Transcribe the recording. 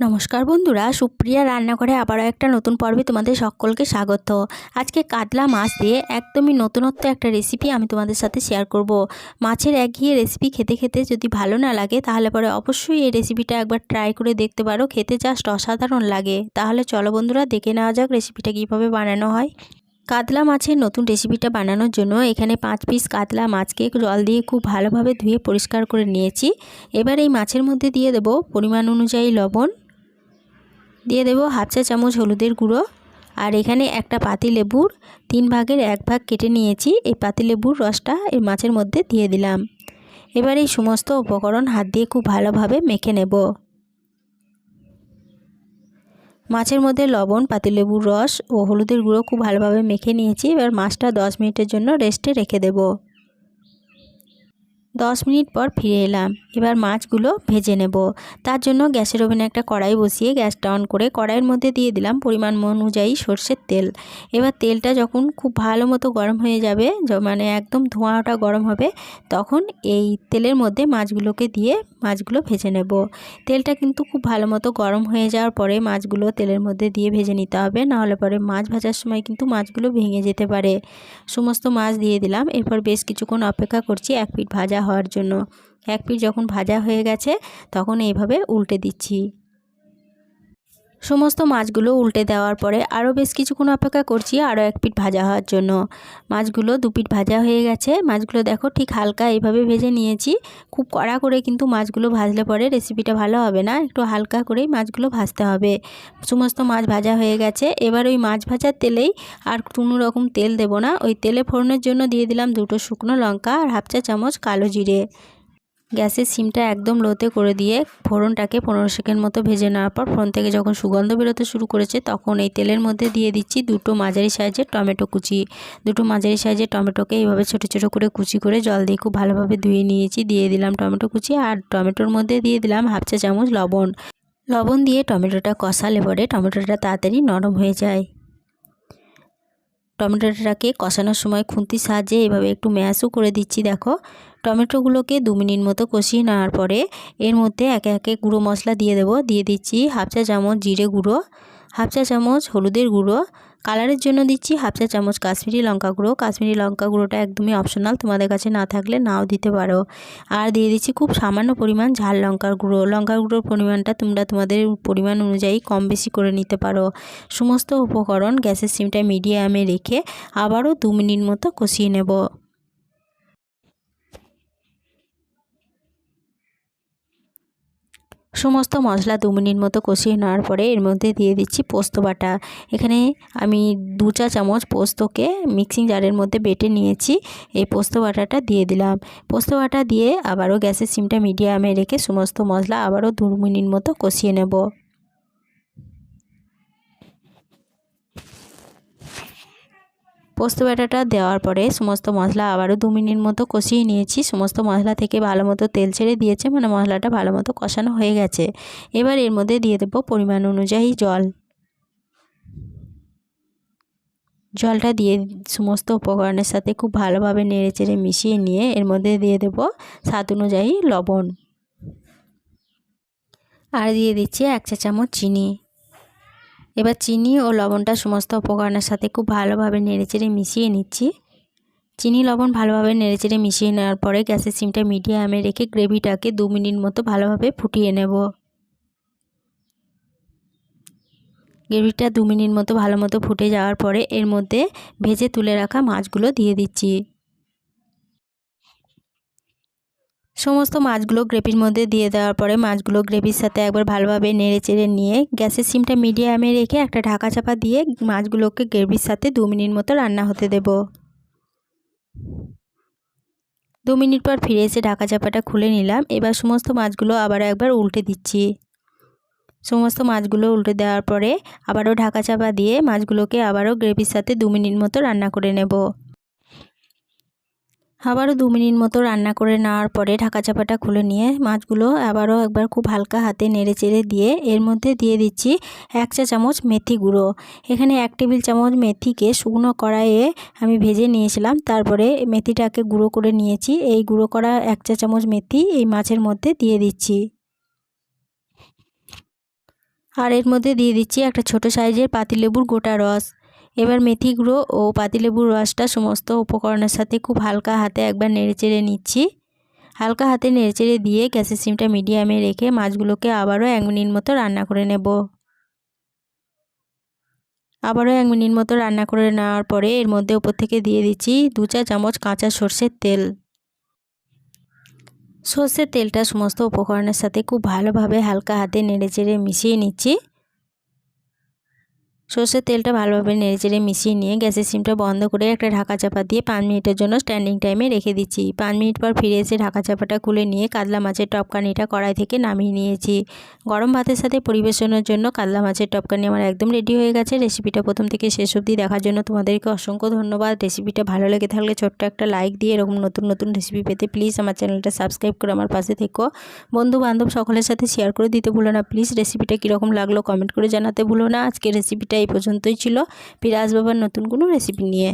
নমস্কার বন্ধুরা, সুপ্রিয়া রান্নাঘরে আবারও একটা নতুন পর্বে তোমাদের সকলকে স্বাগত। আজকে কাতলা মাছ দিয়ে একদমই নতুনত্ব একটা রেসিপি আমি তোমাদের সাথে শেয়ার করব। মাছের একঘিয়ে রেসিপি খেতে খেতে যদি ভালো না লাগে, তাহলে পরে অবশ্যই এই রেসিপিটা একবার ট্রাই করে দেখতে পারো, খেতে জাস্ট অসাধারণ লাগে। তাহলে চলো বন্ধুরা, দেখে নেওয়া যাক রেসিপিটা কীভাবে বানানো হয়। কাতলা মাছের নতুন রেসিপিটা বানানোর জন্য এখানে পাঁচ পিস কাতলা মাছকে জল দিয়ে খুব ভালোভাবে ধুয়ে পরিষ্কার করে নিয়েছি। এবার এই মাছের মধ্যে দিয়ে দেব পরিমাণ অনুযায়ী লবণ দিয়ে দেবো হাফ চা চামচ হলুদের গুঁড়ো। আর এখানে একটা পাতি লেবুর তিন ভাগের এক ভাগ কেটে নিয়েছি। এই পাতি লেবুর রসটা এই মাছের মধ্যে দিয়ে দিলাম। এবার এই সমস্ত উপকরণ হাত দিয়ে খুব ভালোভাবে মেখে নেব। মাছের মধ্যে লবণ পাতিলেবুর রস ও হলুদের গুঁড়ো খুব ভালোভাবে মেখে নিয়েছি। এবার মাছটা দশ মিনিটের জন্য রেস্টে রেখে দেবো। দশ মিনিট পর ফিরে এলাম। এবার মাছগুলো ভেজে নেব। তার জন্য গ্যাসের ওভেনে একটা কড়াই বসিয়ে গ্যাসটা অন করে কড়াইয়ের মধ্যে দিয়ে দিলাম পরিমাণ অনুযায়ী সর্ষের তেল। এবার তেলটা যখন খুব ভালো মতো গরম হয়ে যাবে মানে একদম ধোঁয়াটা গরম হবে, তখন এই তেলের মধ্যে মাছগুলোকে দিয়ে মাছগুলো ভেজে নেব। তেলটা কিন্তু খুব ভালো মতো গরম হয়ে যাওয়ার পরে মাছগুলো তেলের মধ্যে দিয়ে ভেজে নিতে হবে নাহলে পরে মাছ ভাজার সময় কিন্তু মাছগুলো ভেঙে যেতে পারে। সমস্ত মাছ দিয়ে দিলাম। এরপর বেশ কিছুক্ষণ অপেক্ষা করছি এক পিঠ ভাজা হওয়ার জন্য। এক পিঠ যখন ভাজা হয়ে গেছে তখন এইভাবে উল্টে দিচ্ছি। সমস্ত মাছগুলো উল্টে দেওয়ার পরে আরও বেশ কিছুক্ষণ অপেক্ষা করছি আরও এক পিঠ ভাজা হওয়ার জন্য। মাছগুলো দু পিঠ ভাজা হয়ে গেছে। মাছগুলো দেখো ঠিক হালকা এইভাবে ভেজে নিয়েছি। খুব কড়া করে কিন্তু মাছগুলো ভাজলে পরে রেসিপিটা ভালো হবে না। একটু হালকা করেই মাছগুলো ভাজতে হবে। সমস্ত মাছ ভাজা হয়ে গেছে। এবার ওই মাছ ভাজার তেলেই আর কোনো রকম তেল দেব না। ওই তেলে ফোড়নের জন্য দিয়ে দিলাম দুটো শুকনো লঙ্কা আর হাফ চা চামচ কালো জিরে। গ্যাসের সিমটা একদম লোতে করে দিয়ে ফোড়নটাকে পনেরো সেকেন্ড মতো ভেজে নেওয়ার পর ফোড়ন থেকে যখন সুগন্ধ বেরোতে শুরু করেছে, তখন এই তেলের মধ্যে দিয়ে দিচ্ছি দুটো মাঝারি সাইজের টমেটো কুচি। দুটো মাঝারি সাইজের টমেটোকে এইভাবে ছোটো ছোটো করে কুচি করে জল দিয়ে খুব ভালোভাবে ধুয়ে নিয়েছি, দিয়ে দিলাম টমেটো কুচি আর টমেটোর মধ্যে দিয়ে দিলাম হাফ চা চামচ লবণ। লবণ দিয়ে টমেটোটা কষালে পরে টমেটোটা তাড়াতাড়ি নরম হয়ে যায়। টমেটোটাকে কষানোর সময় খুন্তির সাহায্যে এভাবে একটু ম্যাশও করে দিচ্ছি, দেখো। টমেটোগুলোকে দু মিনিট মতো কষিয়ে নেওয়ার পরে এর মধ্যে একে একে গুঁড়ো মশলা দিয়ে দেবো। দিয়ে দিচ্ছি হাফ চা চামচ জিরে গুঁড়ো, হাফ চা চামচ হলুদের গুঁড়ো, কালারের জন্য দিচ্ছি হাফ চা চামচ কাশ্মীরি লঙ্কা গুঁড়ো। কাশ্মীরি লঙ্কা গুঁড়োটা একদমই অপশনাল, তোমাদের কাছে না থাকলে নাও দিতে পারো। আর দিয়ে দিচ্ছি খুব সামান্য পরিমাণ ঝাল লঙ্কার গুঁড়ো। লঙ্কার গুঁড়োর পরিমাণটা তোমরা তোমাদের পরিমাণ অনুযায়ী কম বেশি করে নিতে পারো। সমস্ত উপকরণ গ্যাসের সিমটা মিডিয়ামে রেখে আবারও দু মিনিট মতো কষিয়ে নেব। সমস্ত মশলা দু মিনিট মতো কষিয়ে নেওয়ার পরে এর মধ্যে দিয়ে দিচ্ছি পোস্ত বাটা। এখানে আমি দু চা চামচ পোস্তকে মিক্সিং জারের মধ্যে বেটে নিয়েছি। এই পোস্ত বাটাটা দিয়ে দিলাম। পোস্ত বাটা দিয়ে আবারও গ্যাসের সিমটা মিডিয়ামে রেখে সমস্ত মশলা আবারও দু মিনিট মতো কষিয়ে নেব। পোস্ত বাটাটা দেওয়ার পরে সমস্ত মশলা আবারও দু মিনিট মতো কষিয়ে নিয়েছি। সমস্ত মশলা থেকে ভালো মতো তেল ছেড়ে দিয়েছে মানে মশলাটা ভালো মতো কষানো হয়ে গেছে। এবার এর মধ্যে দিয়ে দেবো পরিমাণ অনুযায়ী জল। জলটা দিয়ে সমস্ত উপকরণের সাথে খুব ভালোভাবে নেড়ে চেড়ে মিশিয়ে নিয়ে এর মধ্যে দিয়ে দেব স্বাদ অনুযায়ী লবণ। আর দিয়ে দিচ্ছি এক চা চামচ চিনি। এবার চিনি ও লবণটা সমস্ত উপকরণের সাথে খুব ভালোভাবে নেড়েচেড়ে মিশিয়ে নিচ্ছি। চিনি, লবণ ভালোভাবে নেড়েচেড়ে মিশিয়ে নেওয়ার পরে গ্যাসের সিমটা মিডিয়ামে রেখে গ্রেভিটাকে দু মিনিট মতো ভালোভাবে ফুটিয়ে নেব। গ্রেভিটা দু মিনিট মতো ভালো মতো ফুটে যাওয়ার পরে এর মধ্যে ভেজে তুলে রাখা মাছগুলো দিয়ে দিচ্ছি। সমস্ত মাছগুলো গ্রেভির মধ্যে দিয়ে দেওয়ার পরে মাছগুলো গ্রেভির সাথে একবার ভালোভাবে নেড়ে চেড়ে নিয়ে গ্যাসের সিমটা মিডিয়ামে রেখে একটা ঢাকা চাপা দিয়ে মাছগুলোকে গ্রেভির সাথে দু মিনিট মতো রান্না হতে দেব। দু মিনিট পর ফিরে এসে ঢাকা চাপাটা খুলে নিলাম। এবার সমস্ত মাছগুলো আবার একবার উল্টে দিচ্ছি। সমস্ত মাছগুলো উল্টে দেওয়ার পরে আবারও ঢাকা চাপা দিয়ে মাছগুলোকে আবারও গ্রেভির সাথে দু মিনিট মতো রান্না করে নেব। আবারও দু মিনিট মতো রান্না করে নেওয়ার পরে ঢাকা চাপাটা খুলে নিয়ে মাছগুলো আবারও একবার খুব হালকা হাতে নেড়ে চেড়ে দিয়ে এর মধ্যে দিয়ে দিচ্ছি এক চা চামচ মেথি গুঁড়ো। এখানে এক টেবিল চামচ মেথিকে শুকনো কড়াইয়ে আমি ভেজে নিয়েছিলাম। তারপরে মেথিটাকে গুঁড়ো করে নিয়েছি। এই গুঁড়ো করা এক চা চামচ মেথি এই মাছের মধ্যে দিয়ে দিচ্ছি। আর এর মধ্যে দিয়ে দিচ্ছি একটা ছোট সাইজের পাতিলেবুর গোটা রস। এবার মেথি গুঁড়ো ও পাতিলেবুর রসটা সমস্ত উপকরণের সাথে খুব হালকা হাতে একবার নেড়েচেড়ে নিচ্ছি। হালকা হাতে নেড়েচেড়ে দিয়ে গ্যাসের সিমটা মিডিয়ামে রেখে মাছগুলোকে আবারও এক মিনিট মতো রান্না করে নেব। আবারও এক মিনিট মতো রান্না করে নেওয়ার পরে এর মধ্যে উপর থেকে দিয়ে দিচ্ছি দু চা চামচ কাঁচা সর্ষের তেল। সর্ষের তেলটা সমস্ত উপকরণের সাথে খুব ভালোভাবে হালকা হাতে নেড়েচেড়ে মিশিয়ে নিচ্ছি। সর্ষের তেলটা ভালোভাবে নেড়েচেড়ে মিশিয়ে নিয়ে গ্যাসের সিমটা বন্ধ করে একটা ঢাকা চাপা দিয়ে পাঁচ মিনিটের জন্য স্ট্যান্ডিং টাইমে রেখে দিচ্ছি। পাঁচ মিনিট পর ফিরে এসে ঢাকা চাপাটা খুলে নিয়ে কাতলা মাছের টপকানিটা কড়াই থেকে নামিয়ে নিয়েছি। গরম ভাতের সাথে পরিবেশনের জন্য কাতলা মাছের টপকানি আমার একদম রেডি হয়ে গেছে। রেসিপিটা প্রথম থেকে শেষ অবধি দেখার জন্য তোমাদেরকে অসংখ্য ধন্যবাদ। রেসিপিটা ভালো লেগে থাকলে ছোট্ট একটা লাইক দিয়ে এরকম নতুন নতুন রেসিপি পেতে প্লিজ আমার চ্যানেলটা সাবস্ক্রাইব করে আমার পাশে থেকো। বন্ধু বান্ধব সকলের সাথে শেয়ার করে দিতে ভুলো না। প্লিজ রেসিপিটা কীরকম লাগল কমেন্ট করে জানাতে ভুলো না। আজকে রেসিপিটা এই পর্যন্তই ছিল। ফিরে আসব আবার নতুন কোনো রেসিপি নিয়ে।